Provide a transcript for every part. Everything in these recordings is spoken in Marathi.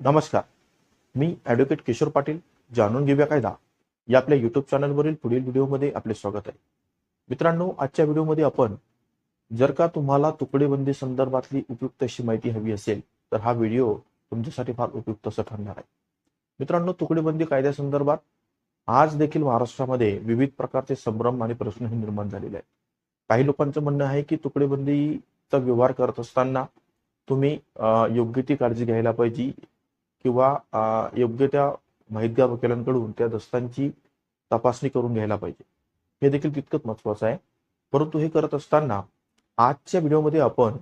नमस्कार. मी ॲडव्होकेट किशोर पाटील जाणून घेऊया कायदा. या आपल्या युट्यूब चॅनलवरील पुढील व्हिडिओमध्ये आपले स्वागत आहे. मित्रांनो आजच्या व्हिडिओमध्ये आपण जर का तुम्हाला तुकडेबंदी संदर्भातली उपयुक्त अशी माहिती हवी असेल तर हा व्हिडिओ तुमच्यासाठी फार उपयुक्त असं ठरणार आहे. मित्रांनो तुकडेबंदी कायद्यासंदर्भात आज देखील महाराष्ट्रामध्ये विविध प्रकारचे संभ्रम आणि प्रश्न हे निर्माण झालेले आहेत. काही लोकांचं म्हणणं आहे की तुकडेबंदीचा व्यवहार करत असताना तुम्ही योग्य ती काळजी घ्यायला पाहिजे किंवा योग्य त्या माहितगार वकिलांकडून त्या दस्तांची तपासणी करून घ्यायला पाहिजे. हे देखील तितकंच महत्वाचं आहे. परंतु हे करत असताना आजच्या व्हिडिओमध्ये आपण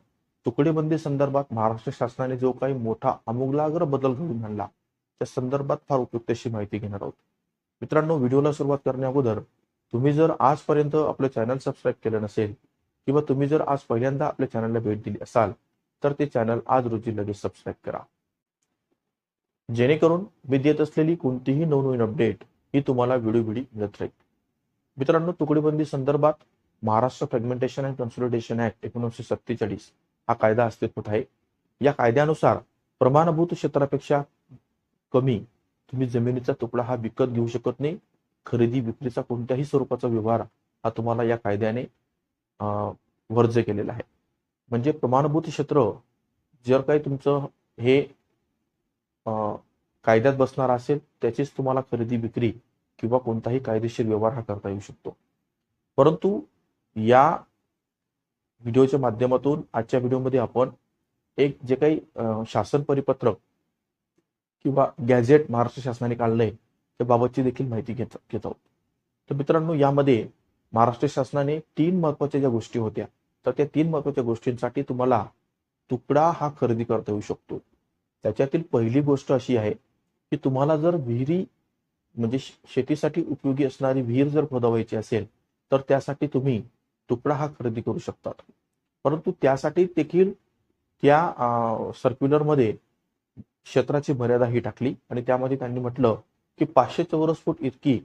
तुकडेबंदी संदर्भात महाराष्ट्र शासनाने जो काही मोठा आमूलाग्र बदल घडून आणला त्या संदर्भात फार उपयुक्त अशी माहिती घेणार आहोत. मित्रांनो व्हिडिओला सुरुवात करण्या अगोदर तुम्ही जर आजपर्यंत आपलं चॅनल सबस्क्राईब केलं नसेल किंवा तुम्ही जर आज पहिल्यांदा आपल्या चॅनलला भेट दिली असाल तर ते चॅनल आज रोजी लगेच सबस्क्राईब करा. जेणेकरून मी देत असलेली कोणतीही नवनवीन अपडेट ही तुम्हाला वेळोवेळी मिळत राहील. मित्रांनो तुकडीबंदी संदर्भात Maharashtra fragmentation and consolidation act एकोणीसशे सत्तेचाळीस हा कायदा अस्तित्वात आहे. या कायद्यानुसार प्रमाणभूत क्षेत्रापेक्षा कमी तुम्ही जमिनीचा तुकडा हा विकत घेऊ शकत नाही. खरेदी विक्रीचा कोणत्याही स्वरूपाचा व्यवहार हा तुम्हाला या कायद्याने वर्ज केलेला आहे. म्हणजे प्रमाणभूत क्षेत्र जर काही तुमचं हे कायद्यात बसणार असेल त्याचीच तुम्हाला खरेदी विक्री किंवा कोणताही कायदेशीर व्यवहार हा करता येऊ शकतो. परंतु या व्हिडिओच्या माध्यमातून आजच्या व्हिडिओमध्ये आपण एक जे काही शासन परिपत्रक किंवा गॅझेट महाराष्ट्र शासनाने काढलंय त्याबाबतची देखील माहिती घेत घेत आहोत. तर मित्रांनो यामध्ये महाराष्ट्र शासनाने तीन महत्त्वाच्या ज्या गोष्टी होत्या तर त्या तीन महत्त्वाच्या गोष्टींसाठी तुम्हाला तुकडा हा खरेदी करता येऊ शकतो. त्याच्यातील पहिली गोष्ट अशी आहे की तुम्हाला जर विहिरी म्हणजे शेतीसाठी उपयोगी असणारी विहीर जर खोदवायची असेल तर त्यासाठी तुम्ही तुकडा हा खरेदी करू शकतात. परंतु त्यासाठी देखील त्या सर्क्युलरमध्ये क्षेत्राची मर्यादा ही टाकली आणि त्यामध्ये त्यांनी म्हटलं की पाचशे चौरस फूट इतकी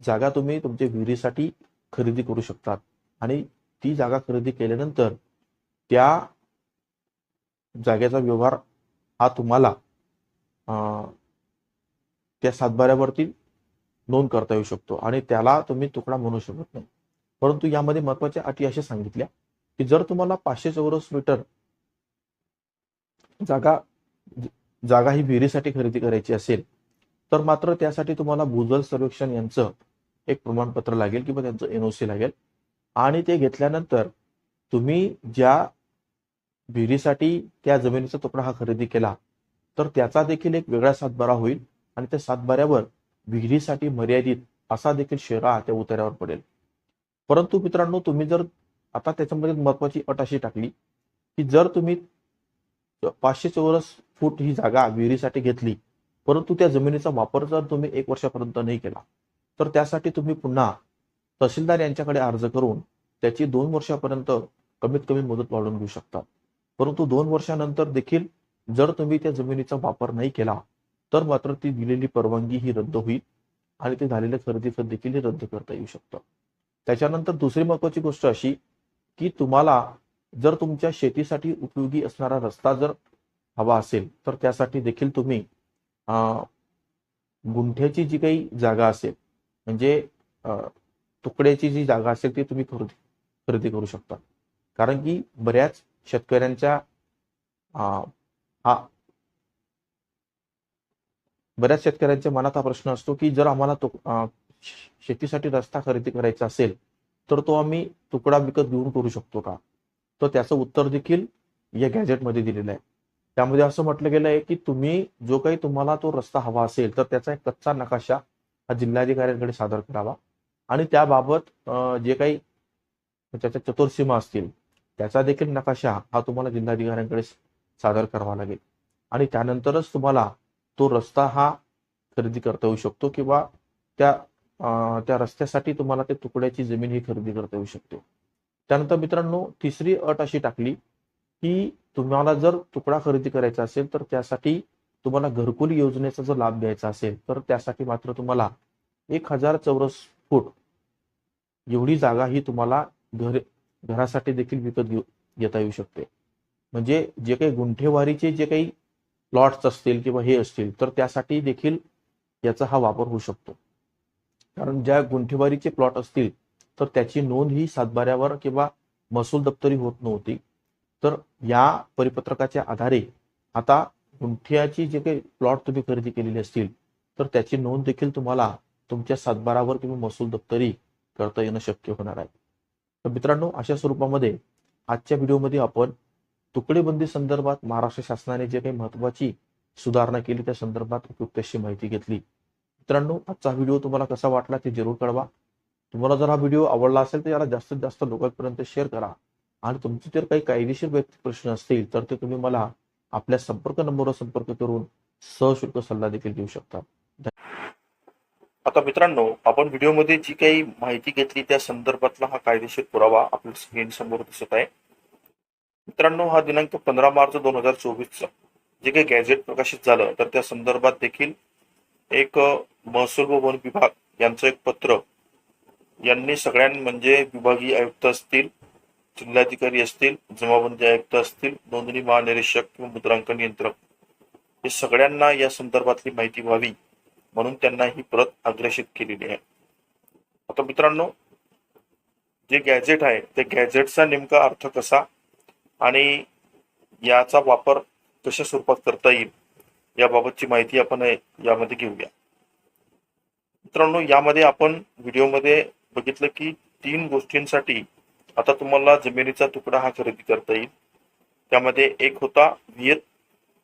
जागा तुम्ही तुमच्या विहिरीसाठी खरेदी करू शकतात. आणि ती जागा खरेदी केल्यानंतर त्या जागेचा व्यवहार हा तुम्हाला त्या सातबाऱ्यावरती नोंद करता येऊ शकतो. आणि त्याला तुम्ही तुकडा म्हणू शकत नाही. परंतु यामध्ये महत्त्वाच्या अटी अशा सांगितल्या की जर तुम्हाला पाचशे चौरस मीटर जागा जागा ही विहिरीसाठी खरेदी करायची असेल तर मात्र त्यासाठी तुम्हाला भूजल सर्वेक्षण यांचं एक प्रमाणपत्र लागेल किंवा त्यांचं एनओसी लागेल. आणि ते घेतल्यानंतर तुम्ही ज्या विहिरीसाठी त्या जमिनीचा तुकडा हा खरेदी केला तर त्याचा देखील एक वेगळा सातबारा होईल आणि त्या सातबाऱ्यावर विहिरीसाठी मर्यादित असा देखील शेरा त्या उतार्यावर पडेल. परंतु मित्रांनो तुम्ही जर आता त्याच्यामध्ये महत्वाची अट अशी टाकली की जर तुम्ही पाचशे चौरस फूट ही जागा विहिरीसाठी घेतली परंतु त्या जमिनीचा वापर जर तुम्ही एक वर्षापर्यंत नाही केला तर त्यासाठी तुम्ही पुन्हा तहसीलदार यांच्याकडे अर्ज करून त्याची दोन वर्षापर्यंत कमीत कमी मुदत वाढवून घेऊ शकतात परंतु दोन वर्षानंतर देखील जर तुम्ही त्या जमिनीचा वापर नाही केला तर मात्र ती दिलेली परवानगी ही रद्द होईल आणि ते झालेल्या खरेदी देखील हे रद्द करता येऊ शकतं. त्याच्यानंतर दुसरी महत्वाची गोष्ट अशी की तुम्हाला जर तुमच्या शेतीसाठी उपयोगी असणारा रस्ता जर हवा असेल तर त्यासाठी देखील तुम्ही गुंठ्याची जी काही जागा असेल म्हणजे तुकड्याची जी जागा असेल ती तुम्ही खरेदी खरेदी करू शकता. कारण की बऱ्याच शेतकऱ्यांच्या अं, हा बऱ्याच शेतकऱ्यांच्या मनात हा प्रश्न असतो की जर आम्हाला तो शेतीसाठी रस्ता खरेदी करायचा असेल तर तो आम्ही तुकडा विकत घेऊन करू शकतो का? तर त्याचं उत्तर देखील या गॅजेटमध्ये दिलेलं आहे. त्यामध्ये असं म्हटलं गेलं आहे की तुम्ही जो काही तुम्हाला तो रस्ता हवा असेल तर त्याचा एक कच्चा नकाशा हा जिल्हाधिकाऱ्यांकडे सादर करावा. आणि त्याबाबत अं, जे काही त्याच्या चतुर्सीमा असतील त्याचा देखील नकाशा हा तुम्हाला जिल्हाधिकाऱ्यांकडे सादर करावा लागेल. आणि त्यानंतरच तुम्हाला तो रस्ता हा खरेदी करता येऊ शकतो किंवा त्या त्या रस्त्यासाठी तुम्हाला ते तुकड्याची जमीन ही खरेदी करता येऊ शकते. त्यानंतर मित्रांनो तिसरी अट अशी टाकली की तुम्हाला जर तुकडा खरेदी करायचा असेल तर त्यासाठी तुम्हाला घरकुल योजनेचा जर लाभ घ्यायचा असेल तर त्यासाठी मात्र तुम्हाला एक हजार चौरस फूट एवढी जागा ही तुम्हाला घर घरासाठी देखील विकत घेऊ घेता येऊ शकते. म्हणजे जे काही गुंठेवारीचे जे काही प्लॉट्स असतील किंवा हे असतील तर त्यासाठी देखील याचा हा वापर होऊ शकतो. कारण ज्या गुंठेवारीचे प्लॉट असतील तर त्याची नोंद ही सातबाऱ्यावर किंवा महसूल दप्तरी होत नव्हती. तर या परिपत्रकाच्या आधारे आता गुंठ्याची जे काही प्लॉट तुम्ही खरेदी केलेले असतील तर त्याची नोंद देखील तुम्हाला तुमच्या सातबारावर किंवा महसूल दप्तरी करता येणं शक्य होणार आहे. तर मित्रांनो अशा स्वरूपामध्ये आजच्या व्हिडिओमध्ये आपण तुकडेबंदी संदर्भात महाराष्ट्र शासनाने जे काही महत्वाची सुधारणा केली त्या संदर्भात उपयुक्त अशी माहिती घेतली. मित्रांनो आजचा व्हिडिओ तुम्हाला कसा वाटला ते जरूर कळवा. तुम्हाला जर हा व्हिडिओ आवडला असेल तर याला जास्तीत जास्त लोकांपर्यंत शेअर करा. आणि तुमचे जर काही कायदेशीर वैयक्तिक प्रश्न असतील तर ते तुम्ही मला आपल्या संपर्क नंबरवर संपर्क करून सशुल्क सल्ला देखील देऊ शकता. आता मित्रांनो आपण व्हिडिओमध्ये जी काही माहिती घेतली त्या संदर्भातला हा कायदेशीर पुरावा आपल्या स्क्रीन समोर दिसत आहे. मित्रांनो हा दिनांक पंधरा मार्च दोन हजार चोवीसचा. जे काही गॅझेट प्रकाशित झालं तर त्या संदर्भात देखील एक महसूल व वन विभाग यांचं एक पत्र यांनी सगळ्यां म्हणजे विभागीय आयुक्त असतील जिल्हाधिकारी असतील जमाबंदी आयुक्त असतील नोंदणी महानिरीक्षक किंवा मुद्रांकन यंत्र हे सगळ्यांना या संदर्भातली माहिती व्हावी. म्हणून त्यांना ही प्रत अग्रेषित केलेली आहे. आता मित्रांनो जे गॅजेट आहे ते गॅजेटचा नेमका अर्थ कसा आणि याचा वापर कशा स्वरूपात करता येईल याबाबतची माहिती आपण यामध्ये घेऊया. मित्रांनो यामध्ये आपण व्हिडिओमध्ये बघितलं की तीन गोष्टींसाठी आता तुम्हाला जमिनीचा तुकडा हा खरेदी करता येईल. त्यामध्ये एक होता विहीर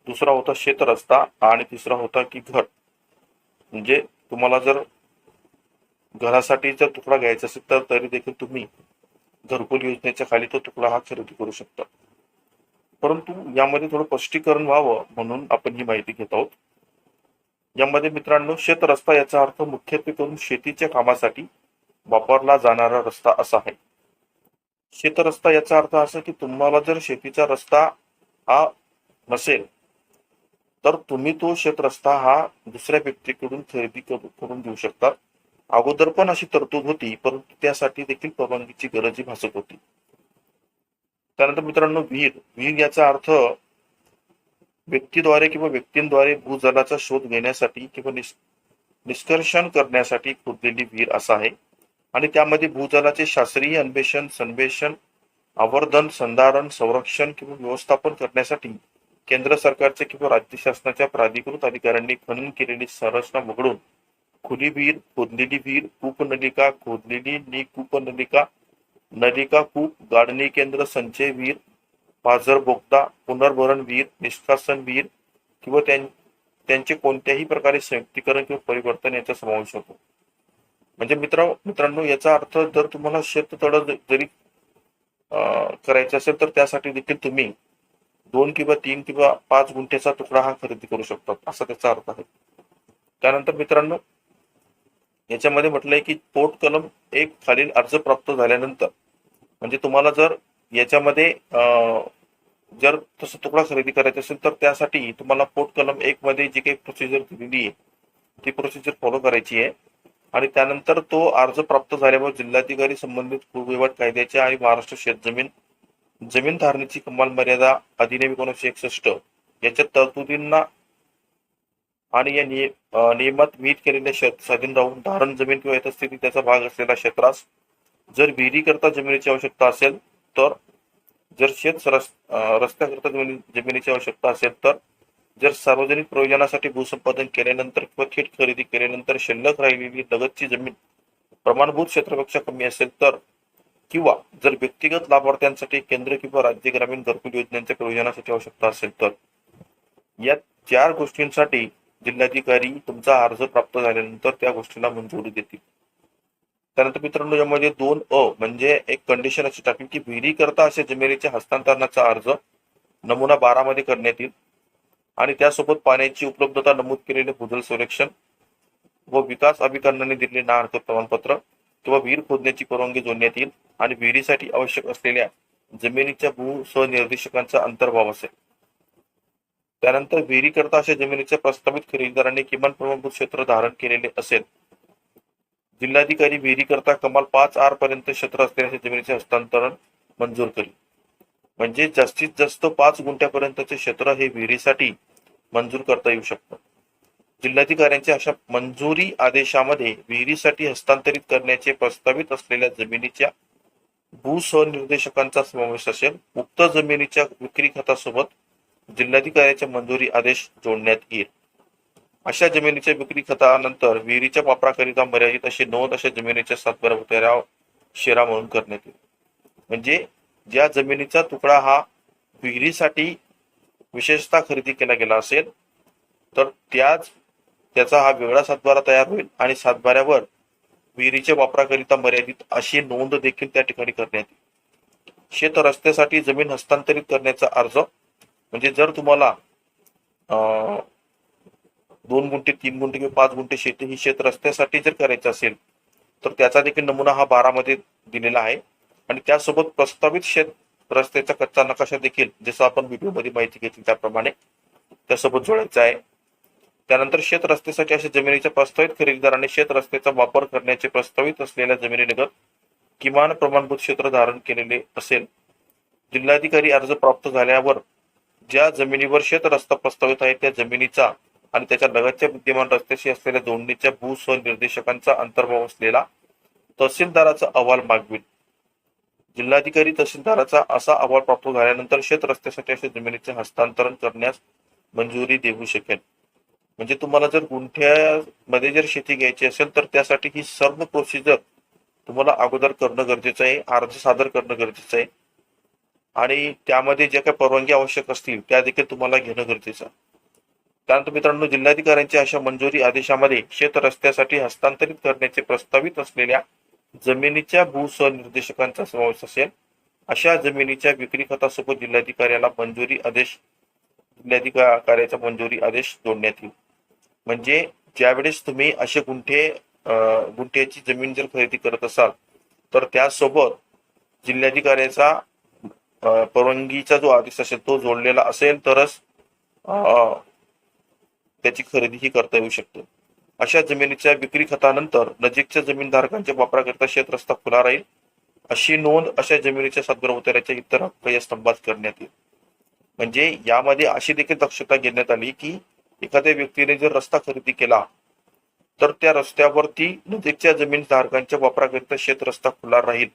दुसरा होता शेतरस्ता आणि तिसरा होता की घर म्हणजे तुम्हाला जर घरासाठी जर तुकडा घ्यायचा असेल तर तरी देखील तुम्ही घरकुल योजनेच्या खाली तो तुकडा हा खरेदी करू शकता. परंतु यामध्ये थोडं स्पष्टीकरण व्हावं म्हणून आपण ही माहिती घेत आहोत. यामध्ये मित्रांनो शेत रस्ता याचा अर्थ मुख्यत्वे करून शेतीच्या कामासाठी वापरला जाणारा रस्ता असा आहे. शेत रस्ता याचा अर्थ असा की तुम्हाला जर शेतीचा रस्ता हा नसेल तर तुम्ही तो शेत रस्ता हा दुसऱ्या व्यक्तीकडून खरेदी करून देऊ शकता. अगोदर पण अशी तरतूद होती परंतु त्यासाठी देखील परवानगीची गरज भासत होती. त्यानंतर मित्रांनो विहीर विहीर याचा अर्थ व्यक्तीद्वारे किंवा व्यक्तींद्वारे भूजलाचा शोध घेण्यासाठी किंवा निष्कर्षण करण्यासाठी खोदलेली विहीर असा आहे. आणि त्यामध्ये भूजलाचे शास्त्रीय अन्वेषण संवेषण आवर्धन संधारण संरक्षण किंवा व्यवस्थापन करण्यासाठी केंद्र सरकारचे किंवा राज्य शासनाच्या प्राधिकृत अधिकाऱ्यांनी खनन केलेली संरचना वगळून खुली विहीर खोदलेली विहीर कूपनलिका खोदलेली निकूपनलिका नलिका कूप गाडणी केंद्र संचय विहीर पाझर बोगदा पुनर्भरण विहीर निष्कासन विहीर किंवा त्यां- त्यांचे कोणत्याही प्रकारे संयुक्तीकरण किंवा परिवर्तन याचा समावेश होतो. म्हणजे मित्र मित्रांनो याचा अर्थ जर तुम्हाला शेततळ जरी अं, करायचं असेल तर त्यासाठी देखील तुम्ही दोन किंवा तीन किंवा पाच गुंठ्याचा तुकडा हा खरेदी करू शकतात असा त्याचा अर्थ आहे. त्यानंतर मित्रांनो याच्यामध्ये म्हटलंय की पोट कलम एक खालील अर्ज प्राप्त झाल्यानंतर म्हणजे तुम्हाला जर याच्यामध्ये जर तसं तुकडा खरेदी करायचा असेल तर त्यासाठी तुम्हाला पोट कलम एक मध्ये जी काही प्रोसिजर दिलेली आहे ती प्रोसिजर फॉलो करायची आहे. आणि त्यानंतर तो अर्ज प्राप्त झाल्यावर जिल्हाधिकारी संबंधित भूविवाद कायद्याच्या आणि महाराष्ट्र शेतजमीन जमीन धारणेची कमाल मर्यादा अधिनियम एकोणीसशे एकसष्ट. याच्या तरतुदींना आणि या नियमात विहित केलेल्या स्वाधीन राहून धारण जमीन किंवा यथस्थिती त्याचा भाग असलेल्या क्षेत्रास जर विहिरीकरता जमिनीची आवश्यकता असेल तर जर शेत रस्त्याकरता जमिनी जमिनीची आवश्यकता असेल तर जर सार्वजनिक प्रयोजनासाठी भूसंपादन केल्यानंतर किंवा थेट खरेदी केल्यानंतर शिल्लक राहिलेली लगतची जमीन प्रमाणभूत क्षेत्रापेक्षा कमी असेल तर किंवा जर व्यक्तिगत लाभार्थ्यांसाठी केंद्र किंवा राज्य ग्रामीण घरकुल योजनांच्या प्रयोजनासाठी आवश्यकता असेल तर या चार गोष्टींसाठी जिल्हाधिकारी तुमचा अर्ज प्राप्त झाल्यानंतर त्या गोष्टीला मंजुरी देतील. त्यानंतर मित्रांनो यामध्ये दोन अ म्हणजे एक कंडिशन अशी टाकली की विहिरी करता अशा जमिनीच्या हस्तांतरणाचा अर्ज नमुना बारा मध्ये करण्यात येईल आणि त्यासोबत पाण्याची उपलब्धता नमूद केलेले भूजल संरक्षण व विकास अभिकरणाने दिलेले ना अर्थ प्रमाणपत्र किंवा विहीर खोदण्याची परवानगी जोडण्यात येईल आणि विहिरीसाठी आवश्यक असलेल्या जमिनीच्या भू सहनिर्देशकांचा अंतर्भाव असेल. त्यानंतर विहिरी करता अशा जमिनीच्या प्रस्तावित खरेदीदारांनी किमान प्रमाणभूत क्षेत्र धारण केलेले असेल. जिल्हाधिकारी विहिरी करता कमाल पाच आर पर्यंत क्षेत्र असलेल्या जमिनीचे हस्तांतरण मंजूर करेल. म्हणजे जास्तीत जास्त पाच गुंठ्यापर्यंतचे क्षेत्र हे विहिरीसाठी मंजूर करता येऊ शकतं. जिल्हाधिकाऱ्यांच्या अशा मंजुरी आदेशामध्ये विहिरीसाठी हस्तांतरित करण्याचे प्रस्तावित असलेल्या जमिनीच्या भूसहनिर्देशकांचा समावेश असेल. उक्त जमिनीच्या विक्री खतासोबत जिल्हाधिकाऱ्याच्या मंजुरी आदेश जोडण्यात येईल. अशा जमिनीच्या विक्री खतानंतर विहिरीच्या वापराकरिता मर्यादित अशी नोंद अशा जमिनीच्या सातबारा उतारा शेरा म्हणून करण्यात येईल. म्हणजे ज्या जमिनीचा तुकडा हा विहिरीसाठी विशेषतः खरेदी केला गेला असेल तर त्याच त्याचा हा वेगळा सातबारा तयार होईल आणि सातबाऱ्यावर विहिरीच्या वापराकरिता मर्यादित अशी नोंद देखील त्या ठिकाणी करण्यात येईल. शेत रस्त्यासाठी जमीन हस्तांतरित करण्याचा अर्ज म्हणजे जर तुम्हाला दोन गुंठे तीन गुंठे किंवा पाच गुंठे शेती ही शेत रस्त्यासाठी जर करायचं असेल तर त्याचा देखील नमुना हा बारामध्ये दिलेला आहे. आणि त्यासोबत प्रस्तावित शेत रस्त्याचा कच्चा नकाशा देखील जसं आपण व्हिडिओमध्ये माहिती घेतली त्याप्रमाणे त्यासोबत जोडायचा आहे. त्यानंतर शेत रस्त्यासाठी अशा जमिनीच्या प्रस्तावित खरेदीदाराने शेत रस्त्याचा वापर करण्याचे प्रस्तावित असलेल्या जमिनीलगत किमान प्रमाणभूत क्षेत्र धारण केलेले असेल. जिल्हाधिकारी अर्ज प्राप्त झाल्यावर ज्या जमिनीवर शेत रस्ता प्रस्तावित आहे त्या जमिनीचा आणि त्याच्या लगतच्या विद्यमान रस्त्याशी असलेल्या जोडणीच्या भूसनिर्देशकांचा अंतर्भाव असलेला तहसीलदाराचा अहवाल मागविल जिल्हाधिकारी तहसीलदाराचा असा अहवाल प्राप्त झाल्यानंतर शेत रस्त्यासाठी अशा जमिनीचे हस्तांतरण करण्यास मंजुरी देऊ शकेल. म्हणजे तुम्हाला जर गुंठ्यामध्ये जर शेती घ्यायची असेल तर त्यासाठी ही सर्व प्रोसिजर तुम्हाला अगोदर करणं गरजेचं आहे. अर्ज सादर करणं गरजेचं आहे. आणि त्यामध्ये ज्या काही परवानगी आवश्यक असतील त्या देखील तुम्हाला घेणं गरजेचं आहे. त्यानंतर मित्रांनो जिल्हाधिकाऱ्यांच्या अशा मंजुरी आदेशामध्ये शेत रस्त्यासाठी हस्तांतरित करण्याचे प्रस्तावित असलेल्या जमिनीच्या भूसनिर्देशकांचा समावेश असेल. अशा जमिनीच्या विक्री खतासोबत जिल्हाधिकाऱ्याला मंजुरी आदेश जिल्हाधिकाऱ्याचा मंजुरी आदेश जोडण्यात येईल. म्हणजे ज्यावेळेस तुम्ही असे गुंठे गुंठ्याची जमीन जर खरेदी करत असाल तर त्यासोबत जिल्हाधिकाऱ्याचा परवानगीचा जो आदेश असेल तो जोडलेला असेल तरच त्याची खरेदी ही करता येऊ शकते. अशा जमिनीच्या विक्री खतानंतर नजीकच्या जमीनधारकांच्या वापराकरिता शेत रस्ता खुला राहील. अशी नोंद अशा जमिनीच्या सदर इतर हक्क या स्तंभात करण्यात येईल. म्हणजे यामध्ये अशी देखील दक्षता घेण्यात आली की एखाद्या व्यक्तीने जर रस्ता खरेदी केला तर त्या रस्त्यावरती नजीकच्या जमीन धारकांच्या वापराकरिता शेत रस्ता खुला राहील.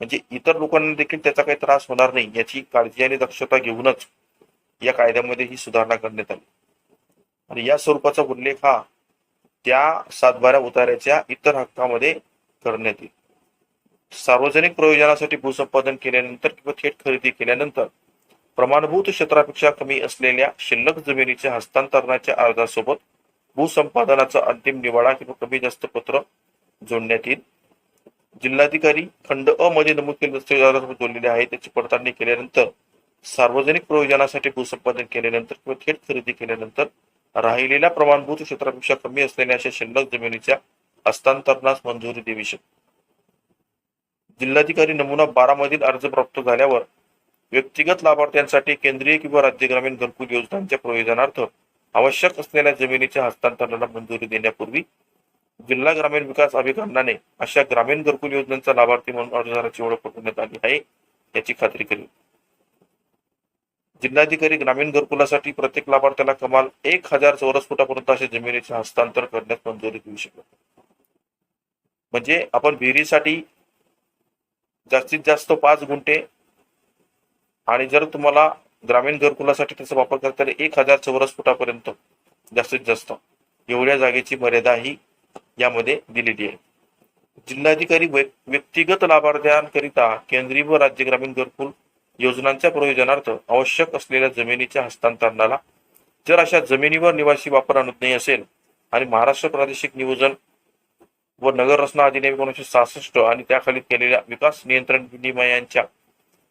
म्हणजे इतर लोकांना देखील त्याचा काही त्रास होणार नाही याची काळजी आणि दक्षता घेऊनच या कायद्यामध्ये ही सुधारणा करण्यात आली. आणि या स्वरूपाचा उल्लेख हा त्या सातबाऱ्या उतार्याच्या इतर हक्कामध्ये करण्यात येईल. सार्वजनिक प्रयोजनासाठी भूसंपादन केल्यानंतर किंवा थेट खरेदी केल्यानंतर प्रमाणभूत क्षेत्रापेक्षा कमी असलेल्या शिल्लक जमिनीच्या हस्तांतरणाच्या अर्जासोबत भूसंपादनाचा अंतिम निवाडा किंवा कमी जास्त पत्र जोडण्यात येईल. जिल्हाधिकारी खंड अ मध्ये नमूद केले जोडलेले आहे त्याची पडताळणी केल्यानंतर सार्वजनिक प्रयोजनासाठी भूसंपादन केल्यानंतर किंवा थेट खरेदी केल्यानंतर राहिलेल्या प्रमाणभूत क्षेत्रापेक्षा कमी असलेल्या अशा शिल्लक जमिनीच्या हस्तांतरणास मंजुरी देऊ शकते. जिल्हाधिकारी नमुना बारा मधील अर्ज प्राप्त झाल्यावर व्यक्तिगत लाभार्थ्यांसाठी केंद्रीय किंवा राज्य ग्रामीण घरकुल योजनांच्या प्रयोजनार्थ आवश्यक असलेल्या जमिनीच्या हस्तांतरणाला मंजुरी देण्यापूर्वी जिल्हा ग्रामीण विकास अभिकरणाने अशा ग्रामीण घरकुल योजनांचा लाभार्थी म्हणून अर्जदाराची ओळख पटवण्यात आली आहे याची खात्री केली जिल्हाधिकारी ग्रामीण घरकुलासाठी प्रत्येक लाभार्थ्याला कमाल एक हजार चौरस फुटापर्यंत अशा जमिनीचे हस्तांतर करण्यास मंजुरी देऊ शकतो. म्हणजे आपण विहिरीसाठी जास्तीत जास्त पाच गुंठे आणि जर तुम्हाला ग्रामीण घरकुलासाठी त्याचा वापर करता एक हजार चौरस फुटापर्यंत जास्तीत जास्त एवढ्या जागेची मर्यादा ही यामध्ये दिलेली आहे. जिल्हाधिकारी व्य- व्यक्तिगत लाभार्थ्यांकरिता केंद्रीय व राज्य ग्रामीण घरकुल योजनांच्या प्रयोजनार्थ आवश्यक असलेल्या जमिनीच्या हस्तांतरणाला जर अशा जमिनीवर निवासी वापर अनुज्ञेय असेल आणि महाराष्ट्र प्रादेशिक नियोजन व नगर रचना अधिनियम एकोणीशे सहासष्ट आणि त्याखाली केलेल्या विकास नियंत्रण विनिमयांच्या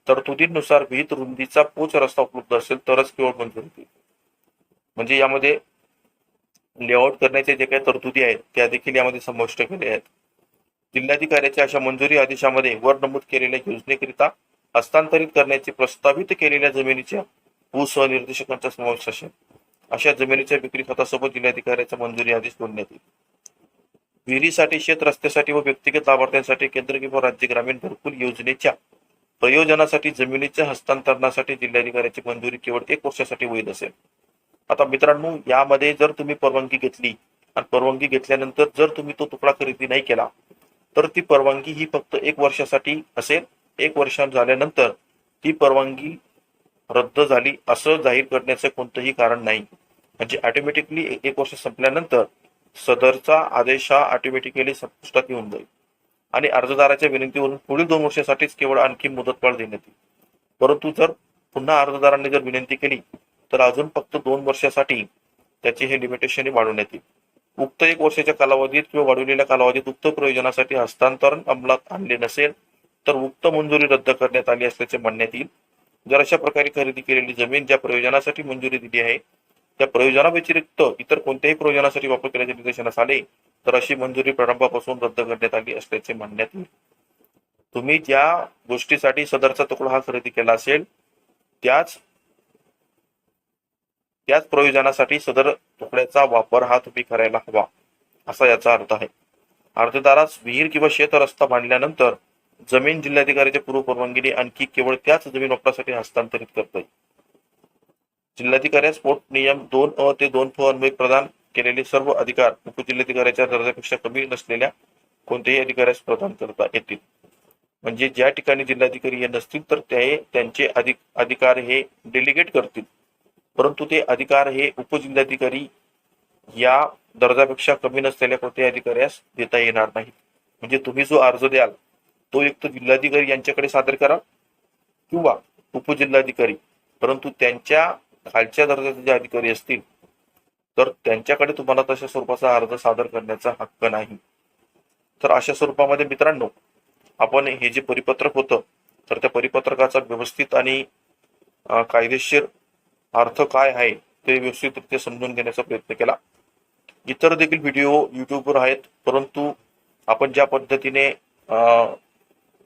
तरतुदींनुसार विहित रुंदीचा पोच रस्ता उपलब्ध असेल तरच केवळ मंजुरी देईल म्हणजे यामध्ये लेआउट करण्याच्या जे काही तरतुदी आहेत त्या देखील यामध्ये समाविष्ट केल्या आहेत. जिल्हाधिकाऱ्याच्या अशा मंजुरी आदेशामध्ये वर नमूद केलेल्या योजनेकरिता हस्तांतरित करण्याचे प्रस्तावित केलेल्या जमिनीच्या भूसहनिर्देशकांचा समावेश असेल. अशा जमिनीच्या विक्री खतासोबत जिल्हाधिकाऱ्याचा मंजुरी आदेश जोडण्यात येईल. विहिरीसाठी शेत रस्त्यासाठी व व्यक्तिगत लाभार्थ्यांसाठी केंद्र किंवा राज्य ग्रामीण घरकुल योजनेच्या प्रयोजनासाठी जमिनीच्या हस्तांतरणासाठी जिल्हाधिकाऱ्याची मंजुरी केवळ एक वर्षासाठी वैध असेल. आता मित्रांनो यामध्ये जर तुम्ही परवानगी घेतली आणि परवानगी घेतल्यानंतर जर तुम्ही तो तुकडा खरेदी नाही केला तर ती परवानगी ही फक्त एक वर्षासाठी असेल. एक वर्ष झाल्यानंतर ती परवानगी रद्द झाली असं जाहीर करण्याचं कोणतंही कारण नाही. म्हणजे ऑटोमॅटिकली एक वर्ष संपल्यानंतर सदरचा आदेश हा ऑटोमॅटिकली संपुष्टात येऊन जाईल. आणि अर्जदाराच्या विनंतीवरून पुढील दोन वर्षासाठीच केवळ आणखी मुदतवाढ देण्यात येईल. परंतु जर पुन्हा अर्जदारांनी जर विनंती केली तर अजून फक्त दोन वर्षासाठी त्याचे हे लिमिटेशन वाढवण्यात येईल. उक्त एक वर्षाच्या कालावधीत किंवा वाढवलेल्या कालावधीत उक्त प्रयोजनासाठी हस्तांतरण अंमलात आणले नसेल तर उक्त मंजुरी रद्द करण्यात आली असल्याचे म्हणण्यात येईल. जर अशा प्रकारे खरेदी केलेली जमीन ज्या प्रयोजनासाठी मंजुरी दिली आहे त्या प्रयोजनाव्यतिरिक्त इतर कोणत्याही प्रयोजनासाठी वापर केल्याचे निदर्शनास आले तर अशी मंजुरी प्रारंभापासून रद्द करण्यात आली असल्याचे म्हणण्यात येईल. तुम्ही ज्या गोष्टीसाठी सदरचा तुकडा हा खरेदी केला असेल त्याच त्याच प्रयोजनासाठी सदर तुकड्याचा वापर हा तुम्ही करायला हवा असा याचा अर्थ आहे. अर्जदारास विहीर किंवा शेत रस्ता बांधल्यानंतर जमीन जिल्हाधिकाऱ्याच्या पूर्व परवानगीने आणखी केवळ त्याच जमीन वापरासाठी हस्तांतरित करता येईल. जिल्हाधिकाऱ्यास पोट नियम दोन अ ते दोन फ अन्वय प्रदान केलेले सर्व अधिकार उपजिल्हाधिकाऱ्याच्या दर्जापेक्षा कमी नसलेल्या कोणत्याही अधिकाऱ्यास प्रदान करता येतील. म्हणजे ज्या ठिकाणी जिल्हाधिकारी हे नसतील तर ते त्यांचे अधिक अधिकार हे डेलिगेट करतील. परंतु ते अधिकार हे उपजिल्हाधिकारी या दर्जापेक्षा कमी नसलेल्या कोणत्याही अधिकाऱ्यास देता येणार नाही म्हणजे तुम्ही जो अर्ज द्याल तो एक तर जिल्हाधिकारी यांच्याकडे सादर करा किंवा उपजिल्हाधिकारी परंतु त्यांच्या खालच्या दर्जाचे जे अधिकारी असतील तर त्यांच्याकडे तुम्हाला तशा स्वरूपाचा अर्ज सादर करण्याचा हक्क नाही. तर अशा स्वरूपामध्ये मित्रांनो आपण हे जे परिपत्रक होतं तर त्या परिपत्रकाचा व्यवस्थित आणि कायदेशीर अर्थ काय आहे ते व्यवस्थितरित्या समजून घेण्याचा प्रयत्न केला. इतर देखील व्हिडिओ युट्यूबवर आहेत परंतु आपण ज्या पद्धतीने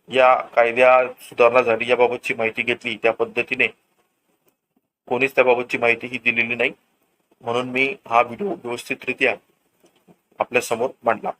या कायद्या सुधारणा झाली याबाबतची माहिती घेतली त्या पद्धतीने कोणीच त्याबाबतची माहिती ही दिलेली नाही. म्हणून मी हा व्हिडिओ व्यवस्थितरित्या आपल्यासमोर मांडला.